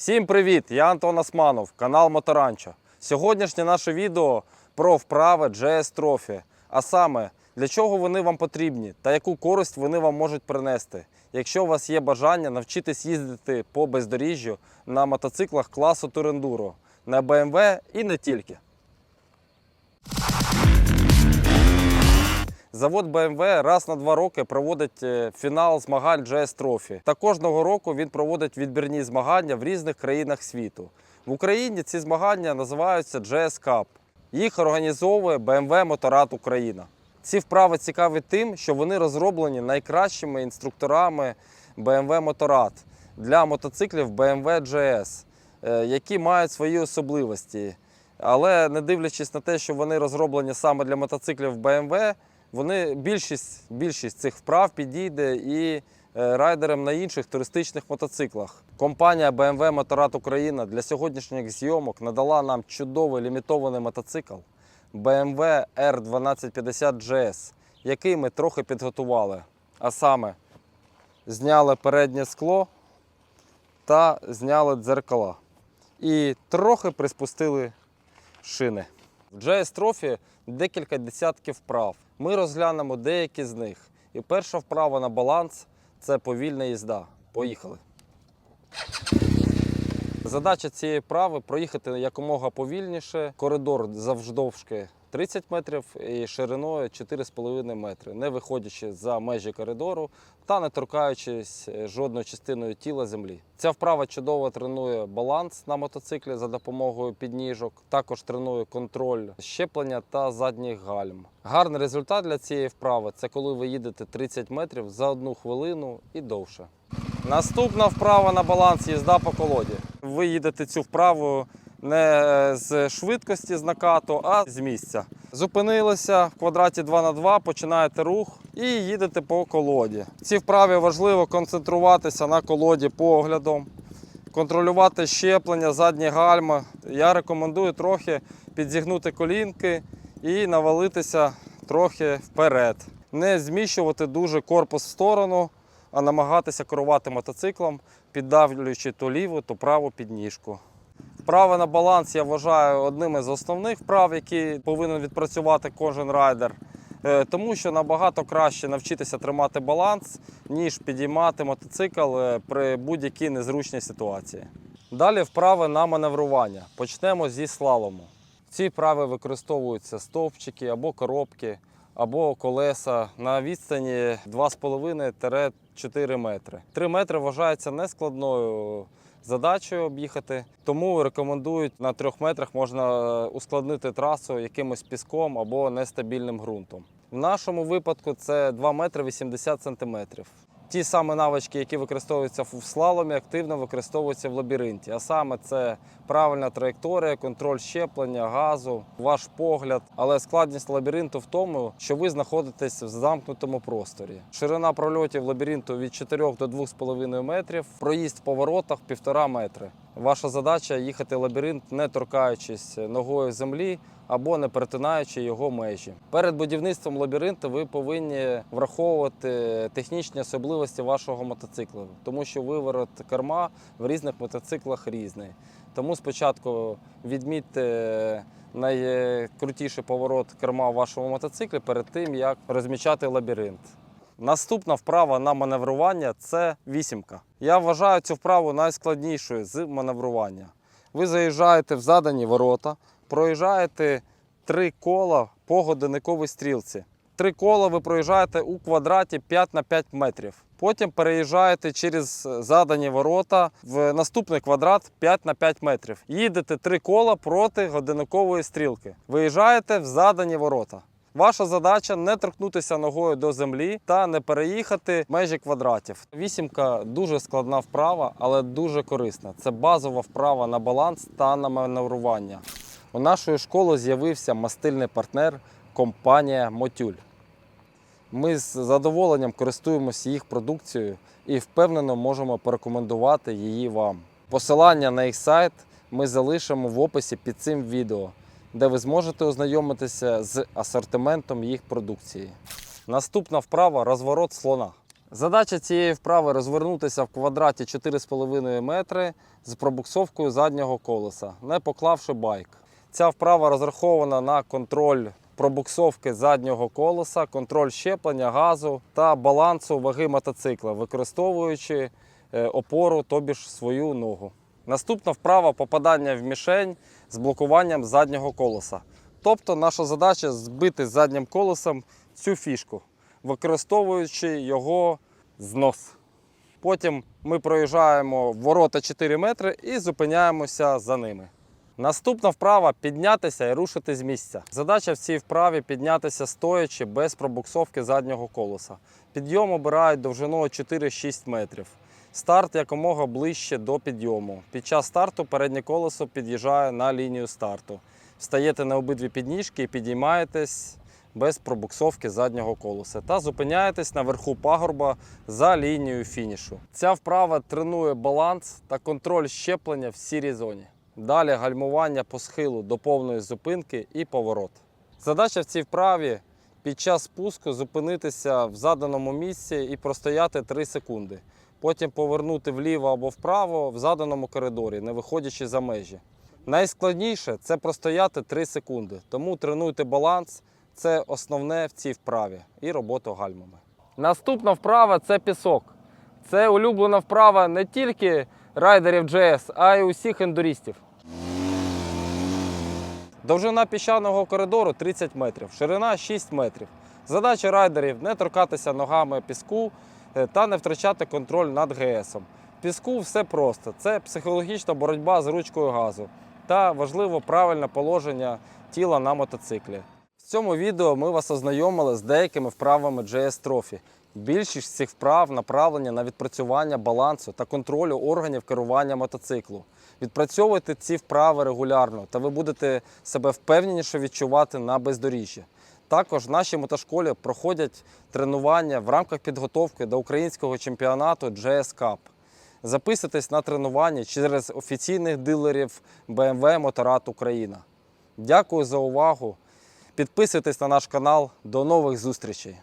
Всім привіт! Я Антон Османов, канал Моторанчо. Сьогоднішнє наше відео про вправи GS Trophy. А саме, для чого вони вам потрібні та яку користь вони вам можуть принести, якщо у вас є бажання навчитись їздити по бездоріжжю на мотоциклах класу Турендуро, на BMW і не тільки. Завод BMW раз на два роки проводить е, фінал змагань GS Trophy. Та кожного року він проводить відбірні змагання в різних країнах світу. В Україні ці змагання називаються GS Cup. Їх організовує BMW Motorrad Україна. Ці вправи цікаві тим, що вони розроблені найкращими інструкторами BMW Motorrad для мотоциклів BMW GS, е, які мають свої особливості. Але не дивлячись на те, що вони розроблені саме для мотоциклів BMW, вони більшість, більшість цих вправ підійде і е, райдерам на інших туристичних мотоциклах. Компанія BMW Motorrad Україна для сьогоднішніх зйомок надала нам чудовий лімітований мотоцикл BMW R1250 GS, який ми трохи підготували. А саме зняли переднє скло та зняли дзеркала. І трохи приспустили шини. В JS Trophy декілька десятків вправ. Ми розглянемо деякі з них. І перша вправа на баланс це повільна їзда. Поїхали. Задача цієї вправи проїхати якомога повільніше. Коридор завждовжки 30 метрів і шириною 4,5 метри, не виходячи за межі коридору та не торкаючись е, жодною частиною тіла землі. Ця вправа чудово тренує баланс на мотоциклі за допомогою підніжок, також тренує контроль щеплення та задніх гальм. Гарний результат для цієї вправи це коли ви їдете 30 метрів за одну хвилину і довше. Наступна вправа на баланс їзда по колоді. Ви їдете цю вправу не з швидкості з накату, а з місця. Зупинилися в квадраті 2 на 2 починаєте рух і їдете по колоді. В цій вправі важливо концентруватися на колоді поглядом, контролювати щеплення, задні гальма. Я рекомендую трохи підзігнути колінки і навалитися трохи вперед. Не зміщувати дуже корпус в сторону, а намагатися керувати мотоциклом, піддавлюючи то ліву, то праву підніжку. Вправи на баланс я вважаю одним із основних вправ, які повинен відпрацювати кожен райдер. Е, Тому що набагато краще навчитися тримати баланс, ніж підіймати мотоцикл е, при будь-якій незручній ситуації. Далі вправи на маневрування. Почнемо зі слалому. В цій вправі використовуються стовпчики або коробки, або колеса на відстані 2,5-4 метри. 3 метри вважається нескладною задачею об'їхати, тому рекомендують на 3 метрах можна ускладнити трасу якимось піском або нестабільним ґрунтом. В нашому випадку це 2 метри 80 сантиметрів. Ті самі навички, які використовуються в слаломі, активно використовуються в лабіринті. А саме це правильна траєкторія, контроль щеплення, газу, ваш погляд. Але складність лабіринту в тому, що ви знаходитесь в замкнутому просторі. Ширина прольотів лабіринту від 4 до 2,5 метрів, проїзд в поворотах 1,5 метри. Ваша задача їхати лабіринт, не торкаючись ногою землі або не перетинаючи його межі. Перед будівництвом лабіринту ви повинні враховувати технічні особливості вашого мотоцикла, тому що виворот керма в різних мотоциклах різний. Тому спочатку відмітьте найкрутіший поворот керма в вашому мотоциклі перед тим, як розмічати лабіринт. Наступна вправа на маневрування це вісімка. Я вважаю цю вправу найскладнішою з маневрування. Ви заїжджаєте в задані ворота, проїжджаєте три кола по годинниковій стрілці. Три кола ви проїжджаєте у квадраті 5 на 5 метрів. Потім переїжджаєте через задані ворота в наступний квадрат 5 на 5 метрів. Їдете три кола проти годинникової стрілки. Виїжджаєте в задані ворота. Ваша задача не торкнутися ногою до землі та не переїхати межі квадратів. Вісімка дуже складна вправа, але дуже корисна. Це базова вправа на баланс та на маневрування. У нашої школи з'явився мастильний партнер компанія Мотюль. Ми з задоволенням користуємося їх продукцією і впевнено можемо порекомендувати її вам. Посилання на їх сайт ми залишимо в описі під цим відео, де ви зможете ознайомитися з асортиментом їх продукції. Наступна вправа розворот слона. Задача цієї вправи розвернутися в квадраті 4,5 метри з пробуксовкою заднього колеса, не поклавши байк. Ця вправа розрахована на контроль пробуксовки заднього колеса, контроль щеплення, газу та балансу ваги мотоцикла, використовуючи е, опору, тобі ж свою ногу. Наступна вправа попадання в мішень з блокуванням заднього колеса. Тобто наша задача збити заднім колесом цю фішку, використовуючи його знос. Потім ми проїжджаємо ворота 4 метри і зупиняємося за ними. Наступна вправа піднятися і рушити з місця. Задача в цій вправі піднятися стоячи без пробуксовки заднього колеса. Підйом обирають довжиною 4-6 метрів. Старт якомога ближче до підйому. Під час старту переднє колесо під'їжджає на лінію старту. Встаєте на обидві підніжки і підіймаєтесь без пробуксовки заднього колеса та зупиняєтесь на верху пагорба за лінією фінішу. Ця вправа тренує баланс та контроль щеплення в сірій зоні. Далі гальмування по схилу до повної зупинки і поворот. Задача в цій вправі під час спуску зупинитися в заданому місці і простояти 3 секунди. Потім повернути вліво або вправо в заданому коридорі, не виходячи за межі. Найскладніше це простояти 3 секунди. Тому тренуйте баланс, це основне в цій вправі і роботу гальмами. Наступна вправа це пісок. Це улюблена вправа не тільки райдерів GS, а й усіх ендурістів. Довжина піщаного коридору 30 метрів, ширина 6 метрів. Задача райдерів не торкатися ногами піску та не втрачати контроль над ГСом. В піску все просто. Це психологічна боротьба з ручкою газу та важливо правильне положення тіла на мотоциклі. В цьому відео ми вас ознайомили з деякими вправами GS Trophy. Більшість цих вправ направлені на відпрацювання балансу та контролю органів керування мотоциклу. Відпрацьовуйте ці вправи регулярно, та ви будете себе впевненіше відчувати на бездоріжжі. Також в нашій мотошколі проходять тренування в рамках підготовки до українського чемпіонату GS Cup. Записуйтесь на тренування через офіційних дилерів BMW Моторад Україна. Дякую за увагу. Підписуйтесь на наш канал. До нових зустрічей!